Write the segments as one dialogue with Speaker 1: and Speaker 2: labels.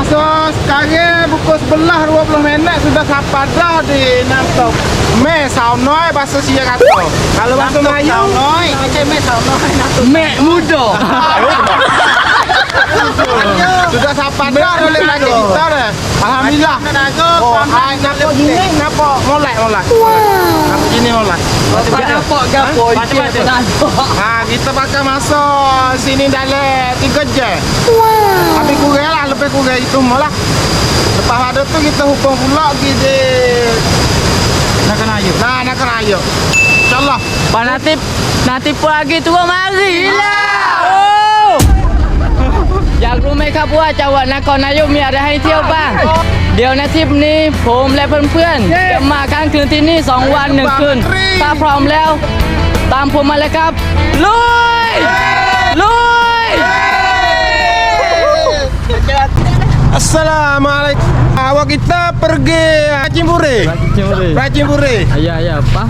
Speaker 1: masa sekarang pukul 11 20 minit sudah sampai dah di Namtok. Me sao nói bahasa Sia kata. Kalau bahasa Melayu sao nói. Macam me sao nói Namtok.
Speaker 2: Mek muda.
Speaker 1: Sudah sampai dah oleh lagi kita dah. Alhamdulillah. Oh, hai nampak gini nampak molek molek. Nampak gini molek.
Speaker 2: Gapo gapo je tak
Speaker 1: Ha, kita pakai masa sini dalam 3 jam. Habis kurang lah, lebih kurang itu malah. Lepas ada tu kita hubung pula di
Speaker 2: Nak kena ayu.
Speaker 1: Nah, nak kena ayo. InsyaAllah.
Speaker 2: Pak Natip Natip lagi turun mari lah. Oh. อยากรู้ไหมครับว่าจังหวัดนครนายกมีอะไรให้เที่ยวบ้าง เดี๋ยวในทริปนี้ผมและเพื่อนๆจะมาค้างคืนที่นี่ 2 วัน 1 คืน ถ้าพร้อมแล้ว ตามผมมาเลยครับ ลุย ลุย
Speaker 1: Assalamualaikum. Awak kita pergi Haji Buri. Haji Buri.
Speaker 2: Ayah, ayah, apa?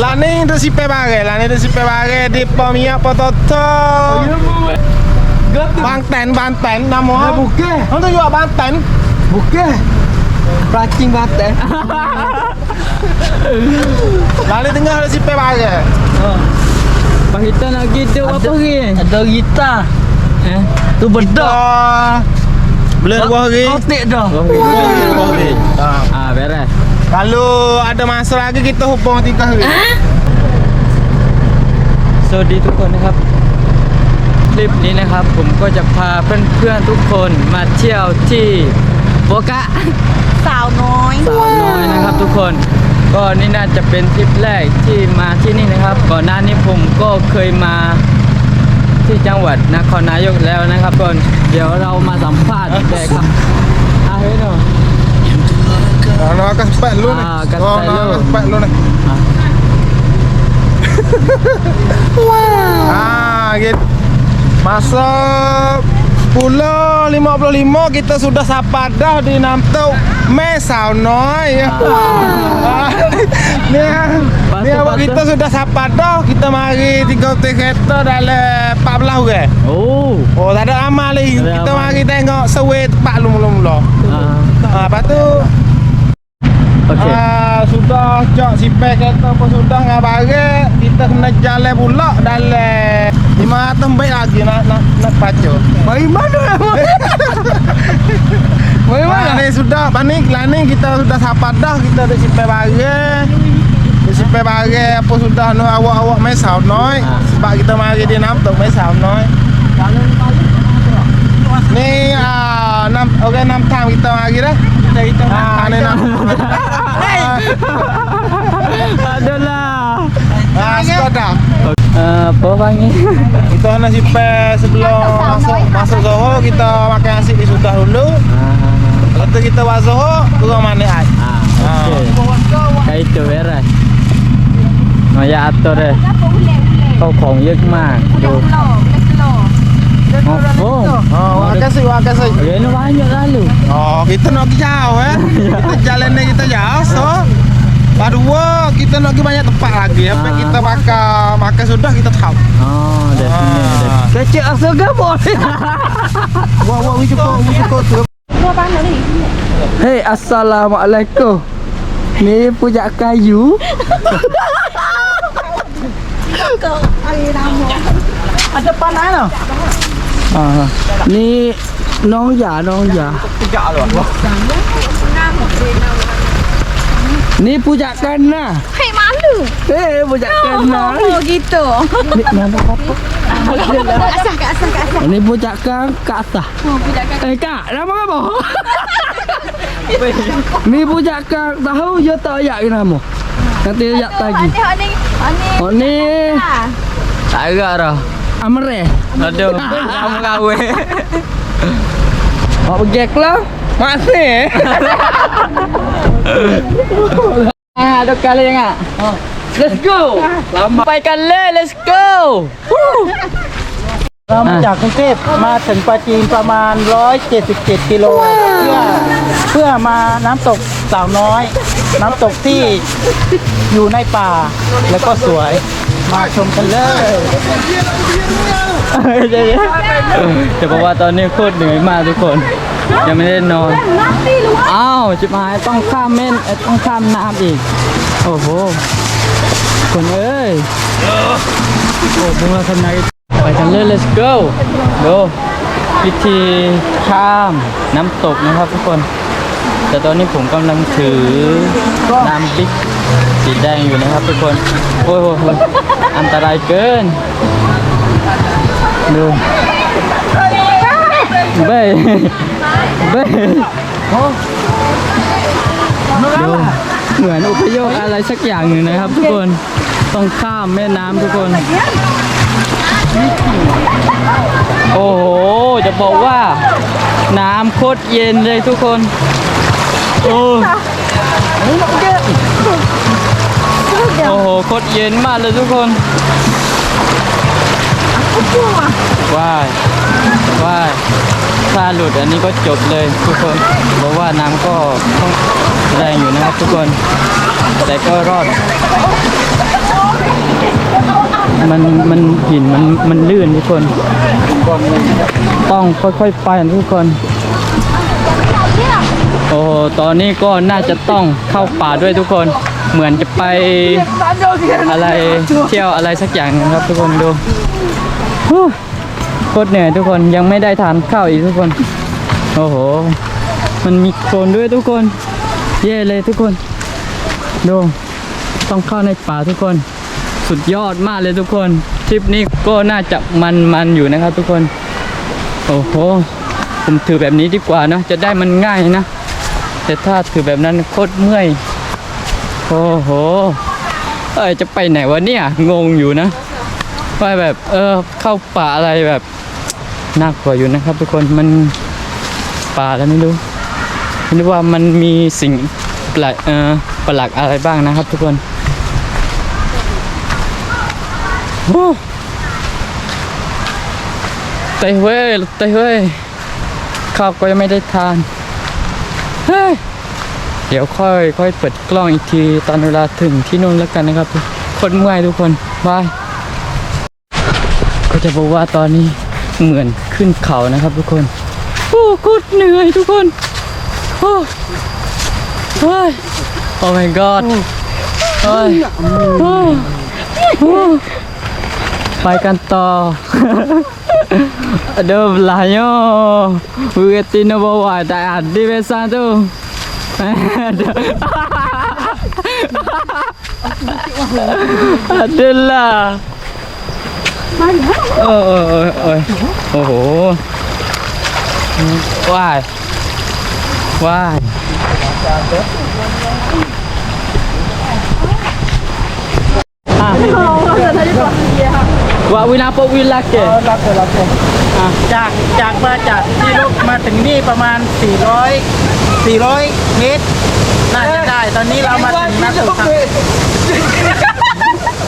Speaker 1: Lah ni tu sipai bare, lah ni tu sipai bare di Pemia Pototo. Banten Banten, Banten, namo. Eh, buke. Kamu juga Banten. Buke. Pracing Banten. Lali tengah ada sipe pebaya.
Speaker 2: Oh. Bang kita nak gitu apa lagi? Ada kita. Eh, tu
Speaker 1: berdok. Beli dua hari.
Speaker 2: Kotik dah.
Speaker 1: Dua hari. Ha.
Speaker 2: Ah, beres.
Speaker 1: Kalau ada masa lagi kita hubung tiga hari.
Speaker 2: Ha? So di tu kau ni apa? ลิปนี้นะครับ ผมก็จะพาเพื่อนๆทุกคนมาเที่ยวที่โบกะ
Speaker 3: สาวน้อย
Speaker 2: สาวน้อยนะครับทุกคน ก็นี่น่าจะเป็นทริปแรกที่มาที่นี่นะครับ ก่อนหน้านี้ผมก็เคยมาที่จังหวัดนครนายกแล้วนะครับก่อนเดี๋ยวเรามาสัมภาษณ์แต่ครับอาเฮ้ยเนาะ
Speaker 1: Ah, nak akan sepet lu ni.
Speaker 2: Ah, akan
Speaker 1: Oh,
Speaker 2: sepet
Speaker 1: nak
Speaker 2: lu.
Speaker 1: akan sepet lu ni.
Speaker 2: Ah.
Speaker 1: Ah, gitu. Masa Pulau 55 kita sudah sapa dah di Namtuk Me sao nói ah. Ni Ni awak kita sudah sapa dah. Kita mari tiga kereta dalam 14 orang
Speaker 2: Oh.
Speaker 1: Oh tak ada amal lagi. Kita
Speaker 2: amal.
Speaker 1: mari tengok sewe tempat lu mula-mula
Speaker 2: ah,
Speaker 1: Ah, lepas tu
Speaker 2: Okay
Speaker 1: Ah, sudah cok sipek kereta pun sudah ngabare kita kena jalan pula dalam mga tambay lagi na, na nagpatyo. Bay mana? Bay mana? Ini sudah panik laning kita sudah sapat dah kita di sipe bage. Eh. Di sipe bage apa sudah No awak-awak mesau noy. Eh.
Speaker 2: Ah.
Speaker 1: Sebab kita mari di nam tu mesau noy. Eh. Ni ah nam okey nam tam kita mari dah. Kita kita. Ah ni nam. Ah.
Speaker 2: Adalah.
Speaker 1: Ah sudah
Speaker 2: uh, Apa panggil
Speaker 1: Kita nasi pe sebelum masuk masuk Zoho kita makan nasi di sudah dulu. Lepas tu kita buat Zoho, turun mana ai.
Speaker 2: Ah, okey. Kayak itu beres. Nah, ya atur deh. Kau kong yak mah. Tu. Oh,
Speaker 1: Oh, makan nasi, makan nasi.
Speaker 2: okay, ini banyak lalu.
Speaker 1: Oh, kita nak jauh eh. Kita jalan ni kita jauh so. Kedua, kita nak pergi banyak tempat lagi. Apa
Speaker 2: Ah.
Speaker 1: kita makan makan sudah kita tahu.
Speaker 2: Oh, dah sini
Speaker 1: Ah.
Speaker 2: dah. Kecil asal gabor.
Speaker 1: Wah, wah, we cukup, we cukup tu.
Speaker 2: Hei, assalamualaikum. Ni punya kayu.
Speaker 3: Ada panah no?
Speaker 2: Ah, ni nong ya, nong ya. Ni pujak kena. Lah.
Speaker 3: Hei, malu.
Speaker 2: Eh, Hei, pujak
Speaker 3: oh. Lah. Oh, oh, gitu.
Speaker 2: Ni nama apa?
Speaker 3: Kak Asah, Kak Asah, Kak Asah.
Speaker 2: Ni pujak kena, Kak Asah.
Speaker 3: Oh, pujak kena.
Speaker 2: Eh, Kak, nama apa? ni pujak kena, tahu je tak ayak ke nama. Kata ayak
Speaker 3: tadi. Oh, ni.
Speaker 2: Oh, ni. Tak agak dah. Amre. Aduh, kamu kawin. Mau pergi ke lah. Mana? ah, ada kali enggak? Let's go. Sampai kali, let's go.
Speaker 4: เรามาจากกรุงเทพมาถึงปราจีนประมาณ 177 กิโล เพื่อเพื่อมาน้ำตกสาวน้อย น้ำตกที่อยู่ในป่าแล้วก็สวย มาชมกันเลย
Speaker 2: จะบอกว่าตอนนี้โคตรเหนื่อยมากทุกคน ยังไม่ได้นอน อ้าวจิบหายต้องข้ามเม่นเอ้ยต้องข้ามน้ำอีก โอ้โห คนเอ้ย โอ้พวกเราทำไงไปกันเลย let's go ดูวิธีข้ามน้ำตกนะครับทุกคน แต่ตอนนี้ผมกำลังถือน้ำบิ๊กสีแดงอยู่นะครับทุกคน โอ้โห อันตรายเกิน ดูเบ้ เบ้ดูเหมือนอุปโยคอะไรสักอย่างหนึ่งนะครับ ทุกคนต้องข้ามแม่น้ำทุกคน โอ้โห จะบอกว่า น้ำโคตรเย็นเลยทุกคนโอ้โอ้โหโคตรเย็นมากเลยทุกคน ว้ายว้ายถ้าหลุดอันนี้ก็จบเลยทุกคนเพราะว่าน้ำก็แรงอยู่นะครับทุกคน แต่ก็รอด มันมันหินมันมันลื่นทุกคน ต้องค่อยๆไปทุกคนโอ้โหตอนนี้ก็น่าจะต้องเข้าป่าด้วยทุกคน เหมือนจะไปอะไรเที่ยวอะไรสักอย่างนึงครับทุกคนดู โคตรเหนื่อยทุกคนยังไม่ได้ทานข้าวอีกทุกคน โอ้โห มันมีโคลนด้วยทุกคน เย่เลยทุกคนดูต้องเข้าในป่าทุกคน สุดยอดมากเลยทุกคนทริปนี้ก็น่าจะมันมันอยู่นะครับทุกคน โอ้โหผมถือแบบนี้ดีกว่านะจะได้มันง่ายนะ แต่ถ้าถือแบบนั้นโคตรเมื่อย โอ้โห เอ้ยจะไปไหนวะเนี่ย งงอยู่นะ ว่าแบบเออเข้าป่าอะไรแบบน่ากลัวอยู่นะครับ ทุกคนมันป่าแล้วไม่รู้ไม่รู้ว่ามันมีสิ่งแปลกเออประหลาดอะไรบ้างนะครับ ทุกคนโอ้เตะเว้ยเตะเว้ยข้าวก็ยังไม่ได้ทานเฮ้ยเดี๋ยวค่อยค่อยเปิดกล้องอีกที ตอนเวลาถึงที่นู่นแล้วกันนะครับ คนเมื่อยทุกคนบาย จะบอกว่าตอนนี้เหมือนขึ้นเขานะครับทุกคน โอ้โคตรเหนื่อยทุกคน โอ้เฮ้ยโอ้ my god เฮ้ยโอ้โอ้ไปกันต่อ Aduh belahnya Berarti nak bawa Tak ada biasa tu มาอีกแล้วเออเออเออเออโอ้โหว้ายว้ายอะ ว่าวินาปวิลักเก
Speaker 4: รับเลยรับเลยอจากจากมาจากที่รถมาถึงนี่ประมาณ 400 400 เมตร น่าจะได้ ตอนนี้เรามาถึงนักสุดครับ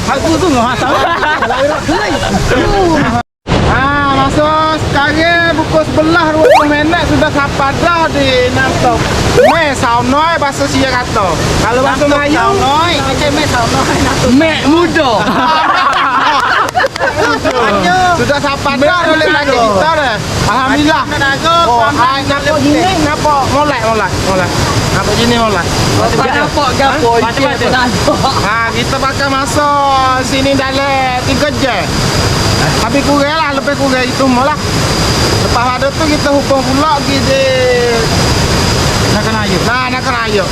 Speaker 4: aku tu nggak tahu.
Speaker 1: Ah, masuk sekarang pukul sebelah 20 minit sudah sampai dah di Namtok. Me sao nói bahasa Sia kata. Kalau bahasa
Speaker 4: น้ำตก
Speaker 1: Melayu
Speaker 4: สาวน้อยไม่ใช่แม่สาวน้อยน้ำตก
Speaker 2: Mek muda.
Speaker 1: sudah sampai dah oleh lagi kita dah. Nampak molek molek molek. Nampak gini molek.
Speaker 2: Nampak gapo
Speaker 4: Macam-macam.
Speaker 1: Ha, kita bakal masuk sini dalam 3 jam. Tapi kurang lah, lebih kurang itu malah. Lepas ada tu kita hukum pula di
Speaker 4: Nak kena ayu.
Speaker 1: Nah, nak kena ayo.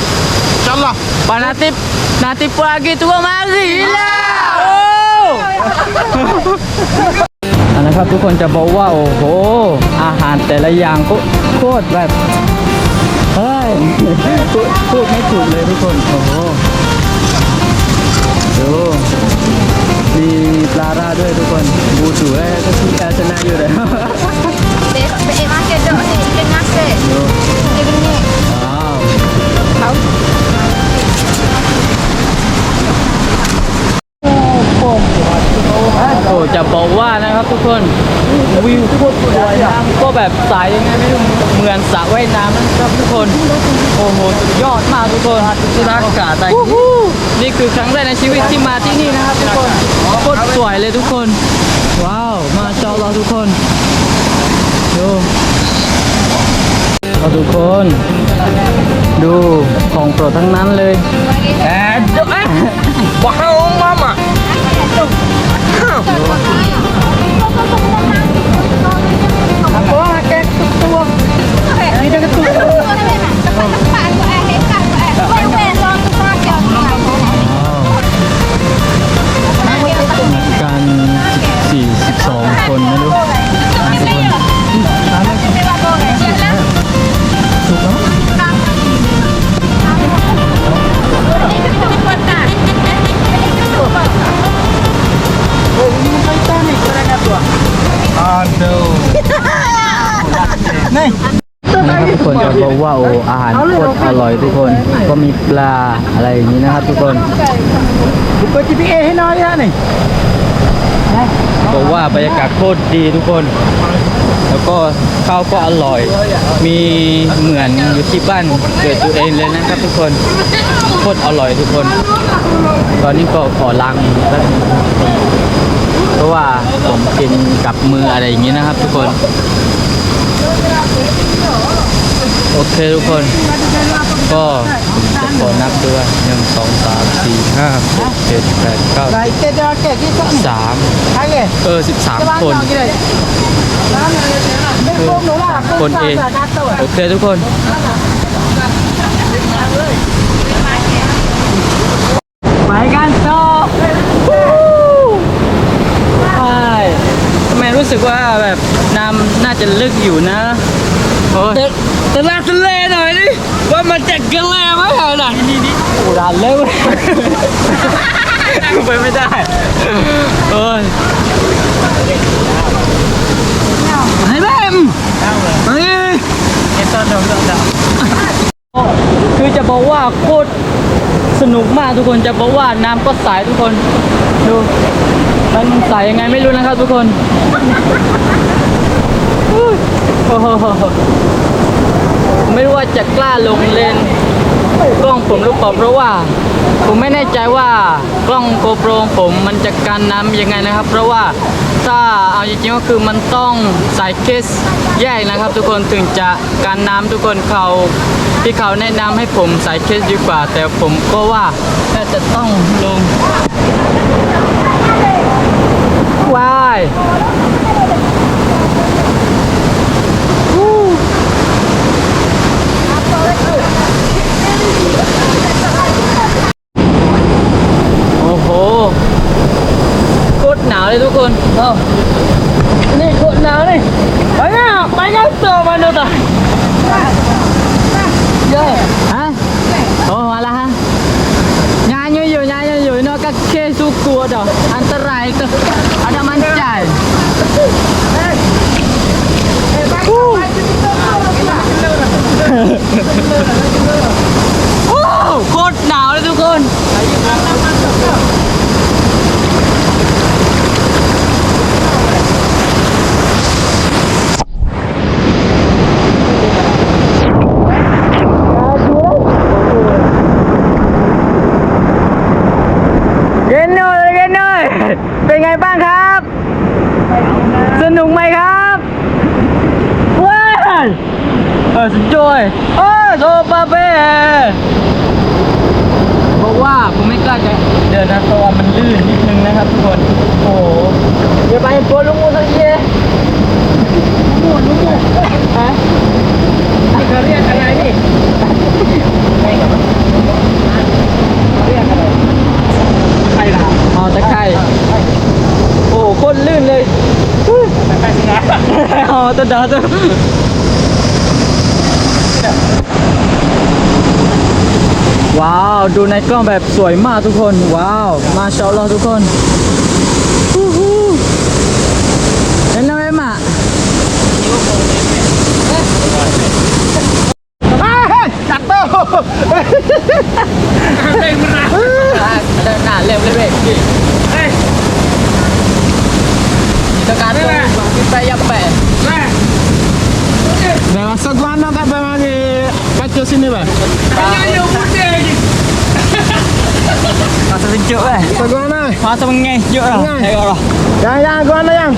Speaker 1: InsyaAllah.
Speaker 2: Pak Natip Natip pagi tu mari lah. Oh. นะครับ ทุกคนจะบอกว่าโอ้โห อาหารแต่ละอย่างก็โคตรแบบเฮ้ยพูดพูดไม่ถูกเลยทุกคน โอ้โหดูมีปลาราด้วยทุกคนบูสูเอ้ยก็ที่แอร์ชนะอยู่เลย
Speaker 3: Dek, dek makan dok ni, ikan nasi. Dia gini.
Speaker 2: ว้าว
Speaker 3: Tahu?
Speaker 2: โจะบอกว่านะครับทุกคนวิวโคตรสวยน้ำก็แบบใสยังไงไม่รู้เหมือนสระว่ายน้ำนะครับทุกคนโอ้โหสุดยอดมากทุกคนสุดอากาศอะไรนี่คือครั้งแรกในชีวิตที่มาที่นี่นะครับทุกคนโคตรสวยเลยทุกคน ว้าวมาจอรอทุกคนดูโอทุกคน ดูของโปรดทั้งนั้นเลยแอดว้าว ทุกคนจะบอกว่าโอ้อาหารโคตรอร่อยทุกคน ก็มีปลาอะไรอย่างนี้นะครับทุกคน
Speaker 4: เปิด GPA ให้น้อยนะนี่
Speaker 2: บอกว่าบรรยากาศโคตรดีทุกคน แล้วก็ข้าวก็อร่อย มีเหมือนอยู่ที่บ้านเกิดตัวเองเลยนะครับทุกคนโคตรอร่อยทุกคน ตอนนี้ก็ขอล้างมือแป๊บนึงเพราะว่าผมกินกับมืออะไรอย่างนี้นะครับทุกคน โอเคทุกคน ก็ผมจะขอนับด้วยหนึ่งสองสามสี่ห้าหกเจ็ดแปดเก้า
Speaker 4: สา
Speaker 2: ม
Speaker 4: ใช่เลย
Speaker 2: เออสิบสามคนคนเองโอเคทุกคนไปกันต่อใช่ทำไมรู้ สึกว่าแบบน้ำน่าจะลึกอยู่นะโอ้ยแต่ลาดทะเลหน่อยดิว่ามันจะกระแลไหมเหรอน่ะนี่นี่โอ้ดันเลยไปไม่ได้โอ้ยไอ้แบมเฮ้ยคือจะบอกว่าโคตร สนุกมากทุกคนจะบอกว่าน้ำก็ใสทุกคน ดูมันใสยังไงไม่รู้นะครับทุกคนโอ้โหไม่รู้ว่าจะกล้าลงเล่น กล้องผมหรือเปล่าเพราะว่า ผมไม่แน่ใจว่ากล้องโกโปรผมมันจะกันน้ำยังไงนะครับ เพราะว่าถ้าเอาจริงๆก็คือมันต้องใส่เคสแยกนะครับ ทุกคนถึงจะกันน้ำทุกคนเขาที่เขาแนะนำให้ผมใส่เคสดีกว่า แต่ผมก็ว่าน่าจะต้องลงว้าย โอ้โหโคตรหนาวเลยทุกคนเอ้านี่โคตรหนาวนี่ไปอะไปกันต่อมาดูต่อ Hả? Ồ, hóa là hả? Nhà như อยู่ nhà như อยู่ nó các kê su cua đó Anh ta rai cơ Ada mancai Wow, โคตรหนาวเลยทุกคน เกนโนเลยเกนโนเป็นไงบ้างครับ สนุกไหมครับว้าวเออสุดยอดโอ้โซปาเป้บอกว่าผมไม่กล้าจะเดินนะเพราะว่ามันลื่นนิดนึงนะครับทุกคน โอ้โหเดี๋ยวไปโปรลุงมูสักทีลุงมูลุงมูฮะเขาเรียกอะไรนี่เรียกอะไร ไข่ละอ๋อตะไคร่โอ้โคตรลื่นเลยตะไคร่สินะอ๋อตะดาตะว้าว ดูในกล้องแบบสวยมากทุกคน ว้าว มาชาอัลอทุกคน Masa mengejuk lah. Tengok lah. Jangan, jangan.
Speaker 1: Gua lah, yang.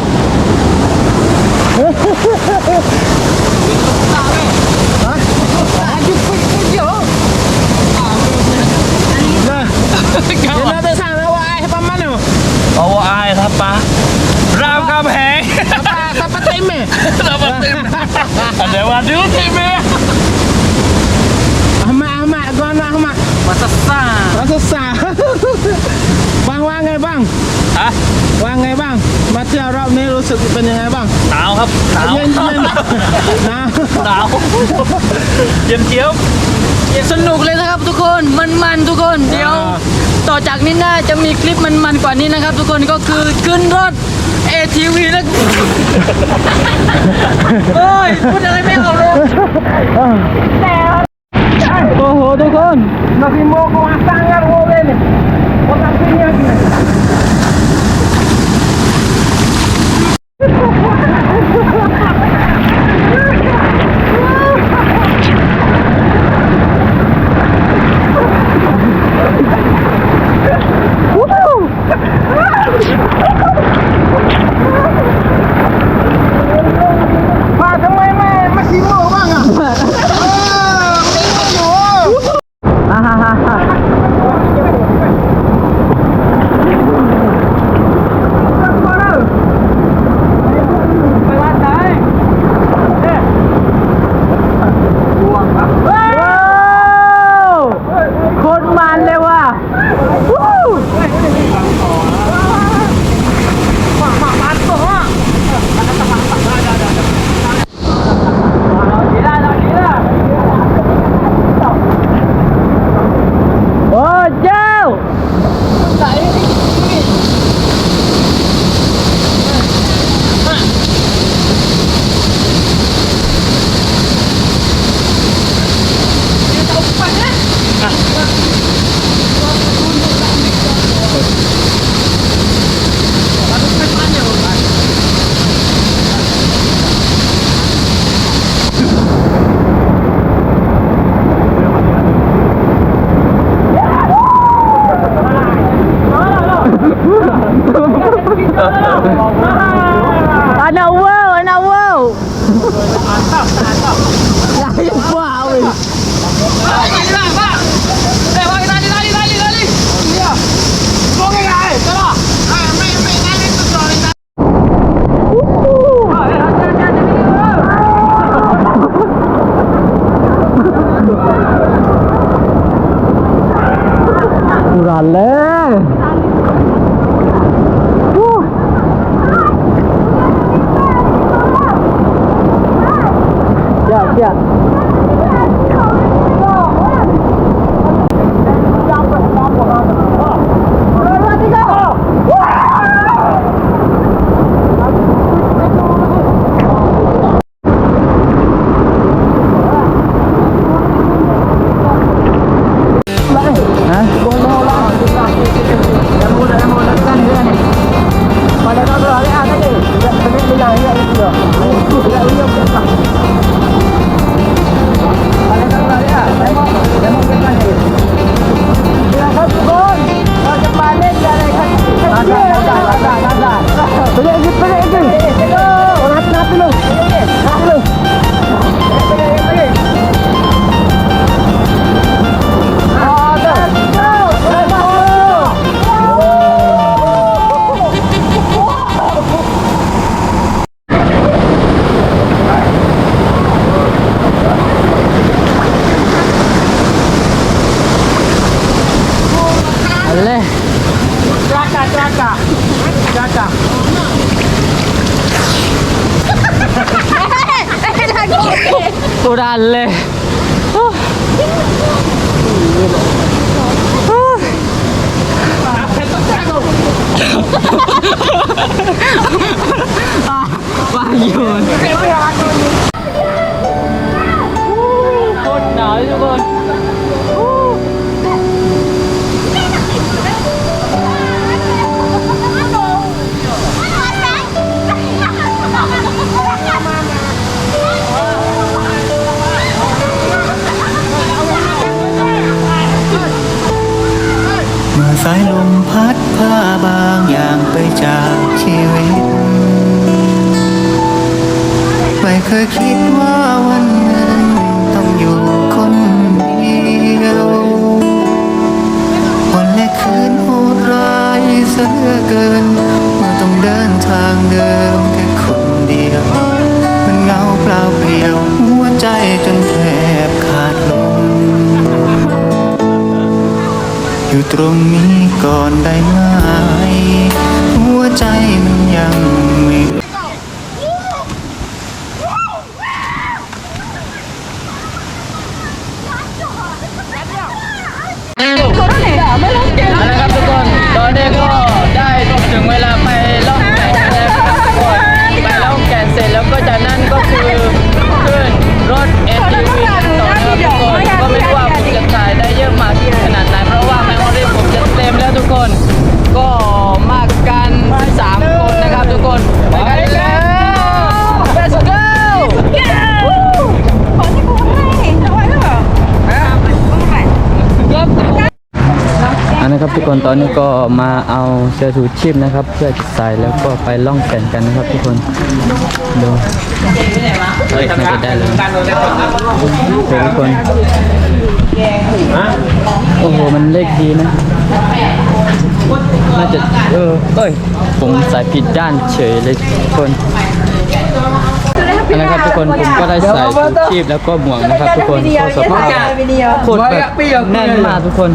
Speaker 1: Awak air apa? Ram kam heng. Apa
Speaker 2: apa time? Eh.
Speaker 1: Apa time? Ada wadu
Speaker 2: time. Eh.
Speaker 1: Ahmad Ahmad gua nak Ahmad.
Speaker 2: Masa sah.
Speaker 1: bang ว่าไงบ้าง
Speaker 2: ฮะ
Speaker 1: ว่าไงบ้าง มาเที่ยวรอบนี้รู้สึกเป็นยังไงบ้าง
Speaker 2: หนาวครับหนาว
Speaker 1: เย็นเย็นหนาว
Speaker 2: หนาวเย็นเจี๊ยบสนุกเลยนะครับทุกคนมันๆทุกคนเดี๋ยว ต่อจากนี้น่าจะมีคลิปมันๆกว่านี้นะครับ ทุกคนก็คือขึ้นรถ ATV นะโอ้ยพูดอะไรไม่ออกเลยโอ้โหทุกคน
Speaker 1: masih mau ke pasangan mobil ni kau tak punya Pak, tengok mai masih mau bang ah. Ah, minum dulu.
Speaker 2: ค አለ Kurang lah. Bayun. คนหนาวทุกคน
Speaker 5: จากชีวิต ไม่เคยคิดว่าวันหนึ่ง
Speaker 2: ต้องอยู่คนเดียววันและคืนโหดร้ายเสือเกินเมื่อต้องเดินทางเดิมแค่คนเดียว มันเงาเปล่าเปลี่ยวหัวใจจนแทบขาดลมอยู่ตรงนี้ก่อนได้ไหม กคนตอนนี้ก็มาเอาเสื้อชูชีพนะครับ เพื่อจะใส่แล้วก็ไปล่องแก่นกันนะครับทุกคนดูไม่ได้เลยทุกคนโอ้โหมันเลขดีนะน่าจะเออเอ้ยผมใส่ผิดด้านเฉยเลยทุกคน นนะครับทุกคนผมก็ได้ใส่ชูชีพแล้วก็หมวกนะครับ ทุกคนโคตรสภาพโคตรแบบแน่นมากทุกคน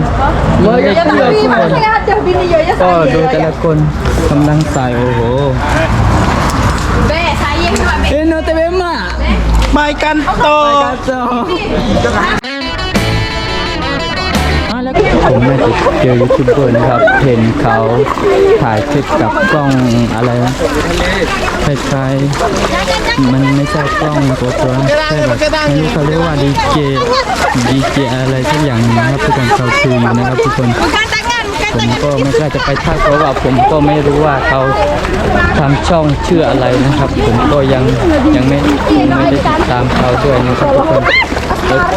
Speaker 2: ไม่ได้เชื่อทุกคนก็ดูแต่ละคนกำลังใส่โอ้โห
Speaker 3: Be, saya cuma be.
Speaker 2: เอ็นโนเตเบมา
Speaker 4: ไปกันต่อ
Speaker 2: ผมน่าจะเจอยูทูบเบอร์นะครับ เห็นเขาถ่ายคลิปกับกล้องอะไรนะคล้ายๆมันไม่ใช่กล้องตัวตัวๆแค่แบบไม่รู้เขาเรียกว่าดีเจดีเจอะไรสักอย่างนะครับทุกคนเขาคืออยู่นะครับทุกคนผมก็ไม่กล้าจะไปทักเพราะว่าผมก็ไม่รู้ว่าเขาทำช่องชื่ออะไรนะครับ ผมก็ยังยังไม่ไม่ได้ติดตามเขาด้วยนะครับทุกคนโอเค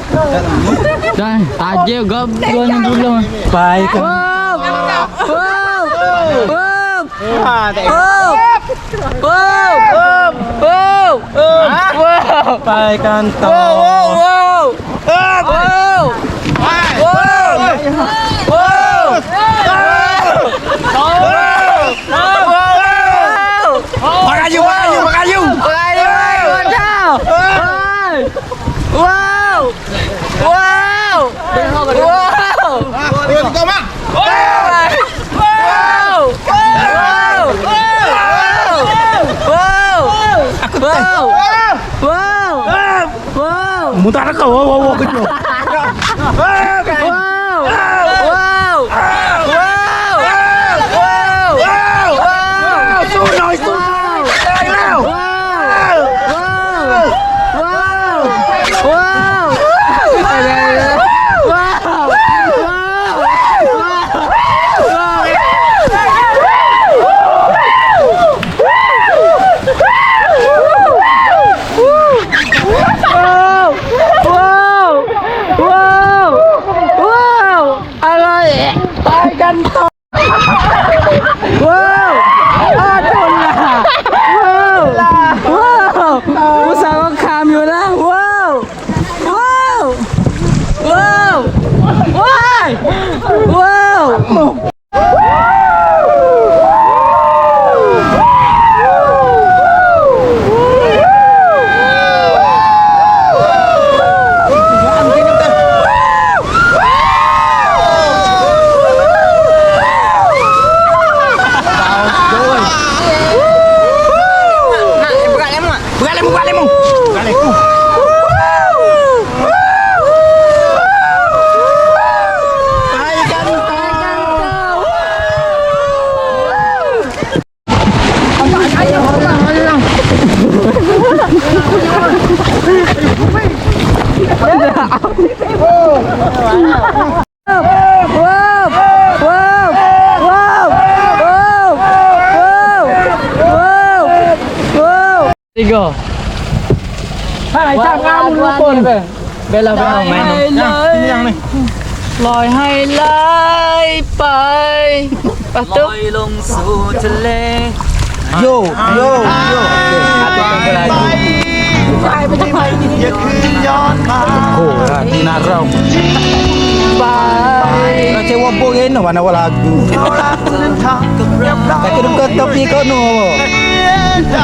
Speaker 2: Dah, aje
Speaker 1: gab gua nang
Speaker 2: dulu. Baik. Wow. Wow. Wow. Wow.
Speaker 4: Wow. Wow. Wow. Baik
Speaker 2: kantor. Wow. Wow. Wow. Wow. Wow.
Speaker 4: Punta na
Speaker 2: ka. Wow, wow, wow. ถ้าไห้ช่างงามมึงรู้ปนเบลเราไปเอาไหมน้องยั
Speaker 6: งไลย
Speaker 2: ลอยให้ไหยไปลอย
Speaker 6: ลงสู่ทะเลโยโยโย
Speaker 2: ไป
Speaker 6: ไปไปไอย่าคืนย้อนมาโอ้โหนี่น่าเร่าไป Kacau wapu kena mana wala lagu. Kacau duka topi kau no?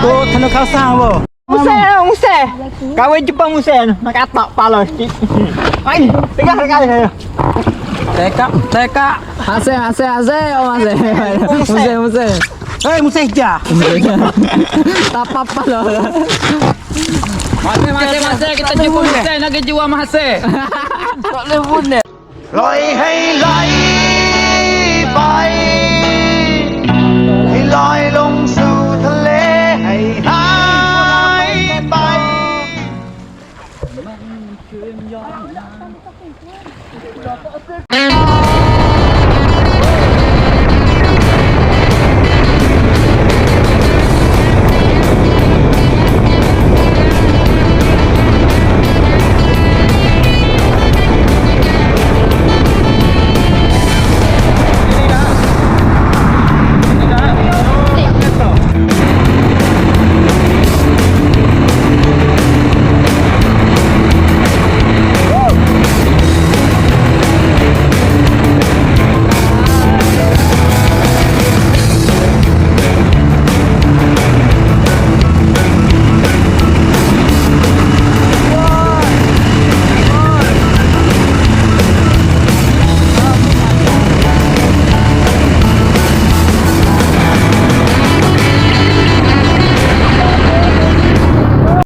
Speaker 6: Kau tanah kau apa?
Speaker 4: Musai lah, musai. Kawin Jepang musai. Nak kata pala sikit. Ai, tengah rekaan.
Speaker 6: Teka, teka.
Speaker 2: Hase, hase, hase. Oh, hase. Musai, musai.
Speaker 6: Hei, musai hijau.
Speaker 2: Tak apa-apa lah. Masih, masih, masih. Kita jumpa musai. Nak jual masih. Tak boleh bunuh.
Speaker 7: ปล่อยให้ไหล